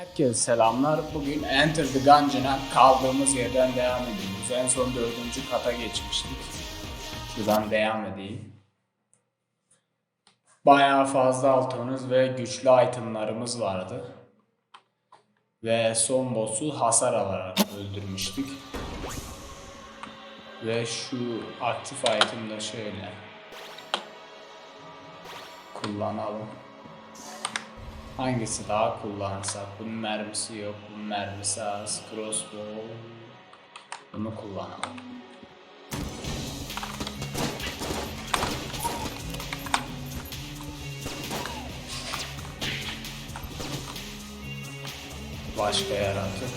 Herkese selamlar. Bugün Enter the Gungeon'a kaldığımız yerden devam ediyoruz. En son dördüncü kata geçmiştik. Şuradan devam edeyim. Bayağı fazla altınımız ve güçlü itemlarımız vardı. Ve son boss'u hasar alarak öldürmüştük. Ve şu aktif item da şöyle. Kullanalım. Hangisi daha kullansak? Bunun mermisi yok, bunun mermisi az. Crossbow. Bunu kullanalım. Başka yaratık.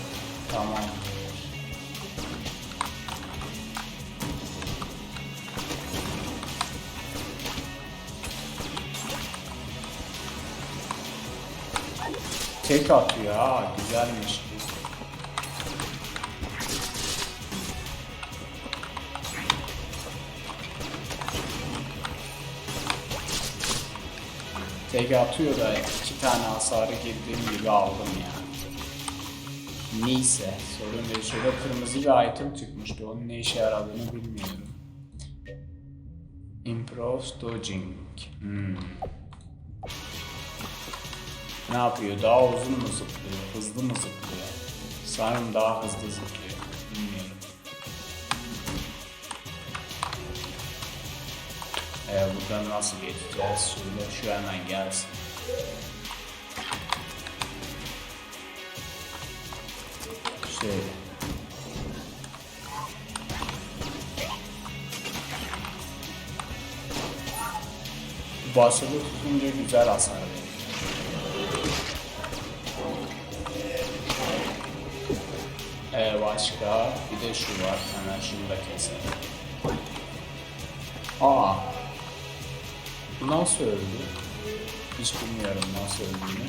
Tamam. Tek atıyor ha, güzelmiş. Tek atıyor da iki tane hasarı girdiğim gibi aldım ya. Neyse, sorun değil. Şurada kırmızı bir item çıkmıştı. Onun ne işe yaradığını bilmiyorum. Improve dodging. Hmm. Ne yapıyor? Daha uzun mu zıplıyor? Hızlı mı zıplıyor? Sanırım daha hızlı zıplıyor. Bilmiyorum. Ee, buradan nasıl geçeceğiz? Şöyle şu hemen gelsin. Şöyle. Basılı tutunca güzel hasar başka bir de şu var. Hemen şunu da keselim. Aa. Bu nasıl öldü? Hiç bilmiyorum nasıl öldüğünü.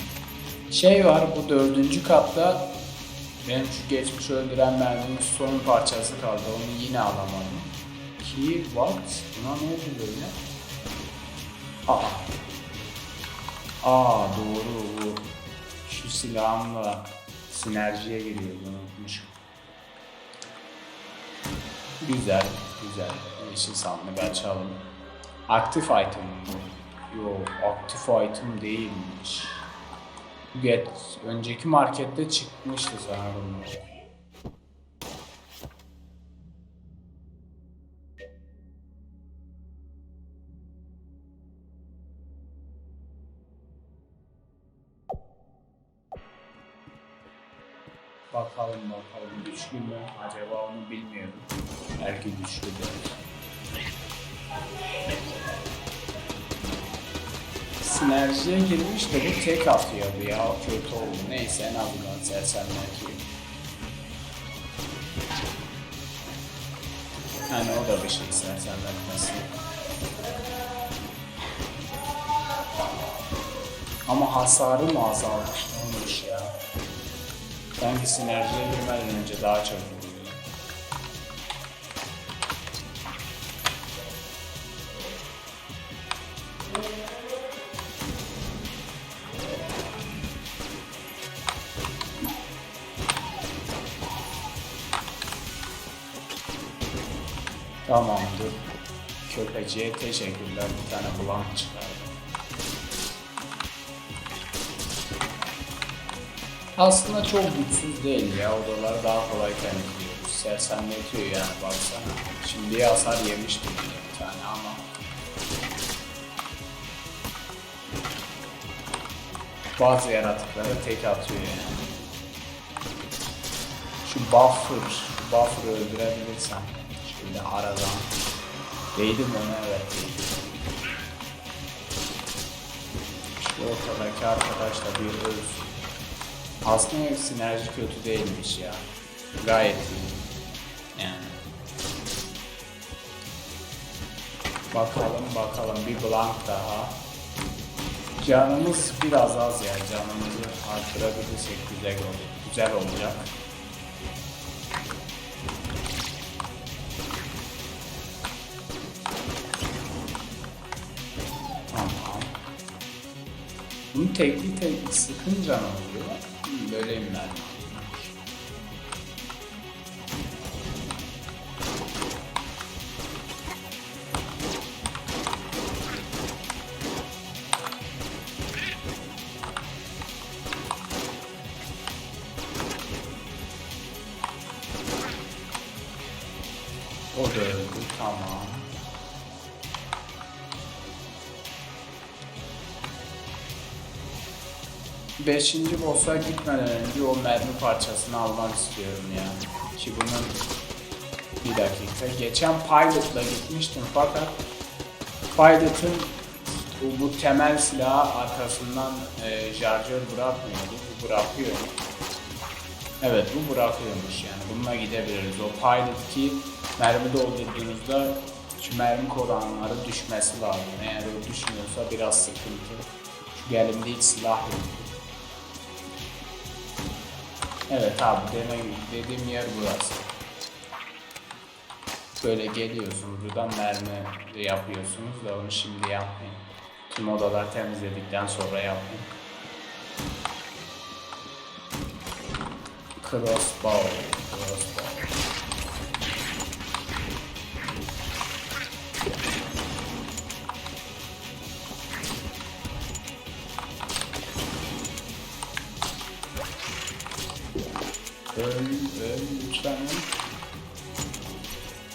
Şey var bu dördüncü katta benim şu geçmiş öldüren merminin son parçası kaldı. Onu yine alamadım. Ki what? Buna ne oldu böyle? Aa. Aa doğru bu. Şu silahımla sinerjiye giriyor bunu unutmuşum. Güzel, güzel. Yeşil sandık açalım. Aktif item mi bu? Yo, aktif item değilmiş. Get, önceki markette çıkmıştı sanırım. Bakalım bakalım güçlü mü? Acaba onu bilmiyorum. Belki güçlüdür. Sinerjiye girmiş de bu tek atıyordu ya. Kötü oldu. Neyse en azından sersemletiyor. Yani o da bir şey sersemletmesi. Ama hasarı mı azalmış? Sanki sinerjiye girmeden önce daha çok vuruyor. Tamamdır. Köpeciye teşekkürler. Bir tane blank çıkardı. Aslında çok güçsüz değil ya. Odaları daha kolay temizliyoruz. Sersemletiyor yani baksana. Şimdi hasar yemiştim yine bir tane ama. Bazı yaratıklara tek atıyor yani. Şu buffer, şu buffer'ı öldürebilirsem. Şöyle aradan. Değdim ona evet değdim. Şu ortadaki arkadaş da bir ölsün. Aslında sinerji kötü değilmiş ya. Gayet iyi. Yani. Bakalım bakalım bir blank daha. Canımız biraz az ya. Canımızı arttırabilirsek güzel olur. Güzel olacak. Tamam. Bunu tekli tekli sıkınca ne oluyor? Böyleyim ben. O da öldü, tamam. Beşinci boss'a gitmeden önce o mermi parçasını almak istiyorum ya. Ki bunun bir dakika. Geçen Pilot'la gitmiştim fakat Pilot'ın bu, bu temel silahı arkasından e, şarjör bırakmıyordu. Bu bırakıyor. Evet bu bırakıyormuş yani. Bununla gidebiliriz. O Pilot ki mermi doldurduğunuzda şu mermi oranları düşmesi lazım. Eğer o düşmüyorsa biraz sıkıntı. Çünkü elimde hiç silah yok. Evet abi demek dediğim yer burası. Böyle geliyorsunuz buradan mermi yapıyorsunuz da onu şimdi yapmayın. Tüm odalar temizledikten sonra yapın. Crossbow. Crossbow. Öl, öl lütfen öl.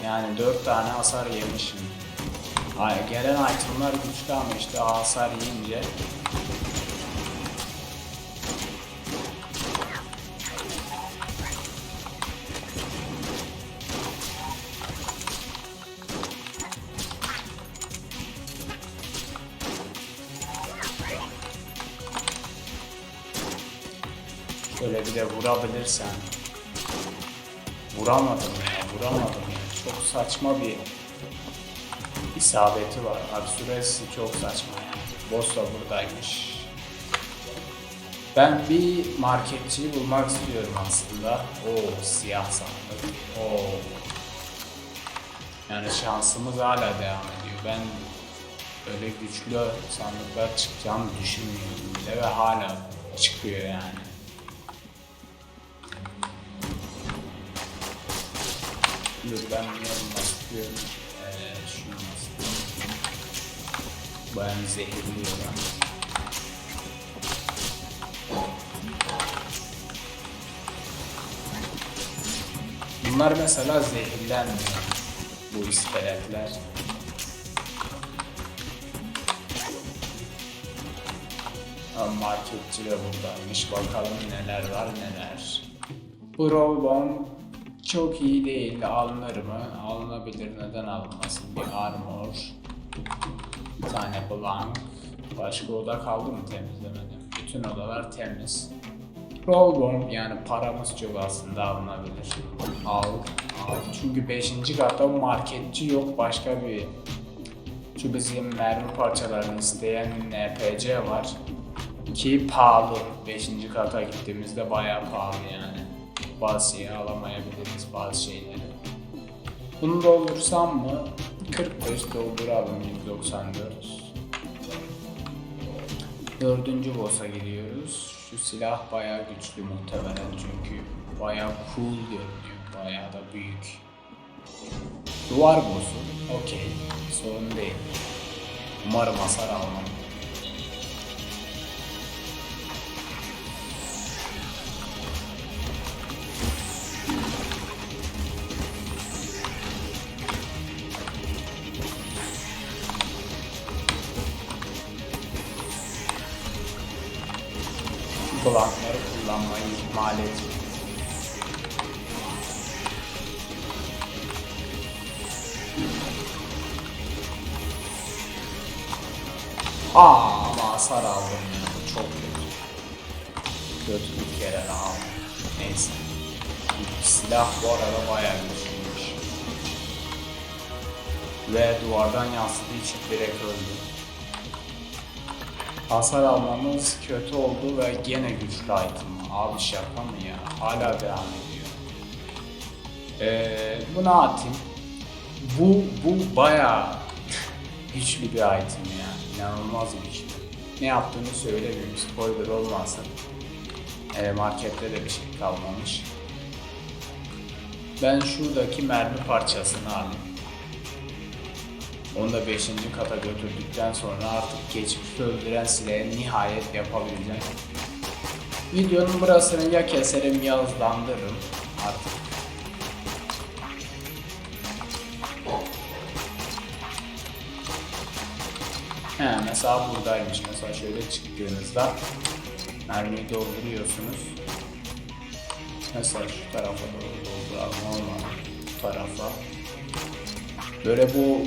Yani 4 tane hasar yemişim. Ay, gelen itemlar güçlü ama işte hasar yiyince Şöyle bir de vurabilirsen. Vuramadım ya, vuramadım ya. Çok saçma bir isabeti var. Abi çok saçma yani. Boss da buradaymış. Ben bir marketçiyi bulmak istiyorum aslında. O siyah sandık. O. Yani şansımız hala devam ediyor. Ben öyle güçlü sandıklar çıkacağını düşünmüyordum bile ve hala çıkıyor yani. Dur ben bunu basıyorum. Ee, şunu basıyorum. Bayağı zehirliyor lan. Bunlar mesela zehirlenmiyor. Bu iskeletler. Marketçi de buradaymış. Bakalım neler var neler. Bu Rollbone çok iyi değil. Alınır mı? Alınabilir. Neden alınmasın? Bir armor. Bir tane blank. Başka oda kaldı mı temizlemedim? Bütün odalar temiz. Roll bomb yani paramız çok aslında alınabilir. Al, al. Çünkü 5. katta marketçi yok başka bir şu bizim mermi parçalarını isteyen NPC var. Ki pahalı. 5. kata gittiğimizde bayağı pahalı yani. Bazı şeyi alamayabiliriz bazı şeyleri. Bunu doldursam mı? 45 dolduralım 194. Dördüncü boss'a gidiyoruz. Şu silah bayağı güçlü muhtemelen çünkü bayağı cool görünüyor. Bayağı da büyük. Duvar boss'u. Okey. Sorun değil. Umarım hasar almam. Blankları kullanmayı ihmal etmeyin. Aa ama hasar aldım ya. Çok kötü. Kötü bir kere daha. Neyse. Silah bu arada bayağı güçlüymüş. Ve duvardan yansıdığı için direkt öldü. Hasar almamız kötü oldu ve gene güçlü item. Abi şaka ya? Hala devam ediyor. Ee, bunu atayım. Bu, bu bayağı güçlü bir item ya. İnanılmaz güçlü. Ne yaptığını söylemeyeyim spoiler olmasın. Ee, markette de bir şey kalmamış. Ben şuradaki mermi parçasını alayım. Onu da 5. kata götürdükten sonra artık geçmişi öldüren silahı nihayet yapabileceğim. Videonun burasını ya keserim ya hızlandırırım artık. He, mesela buradaymış. Mesela şöyle çıktığınızda mermiyi dolduruyorsunuz. Mesela şu tarafa doğru dolduralım olmadı. Tarafa. Böyle bu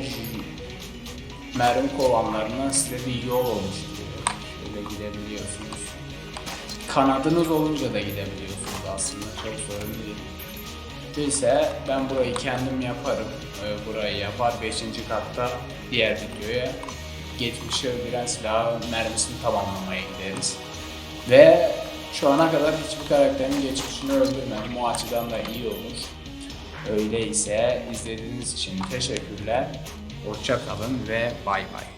mermi kovanlarından size bir yol oluşturuyor. Şöyle gidebiliyorsunuz. Kanadınız olunca da gidebiliyorsunuz aslında. Çok sorun değil. Değilse ben burayı kendim yaparım. Ee, Burayı yapar 5. katta diğer videoya geçmişi öldüren silahın mermisini tamamlamaya gideriz. Ve şu ana kadar hiçbir karakterin geçmişini öldürmedim. O açıdan da iyi olur. Öyleyse izlediğiniz için teşekkürler. Hoşça kalın ve bay bay.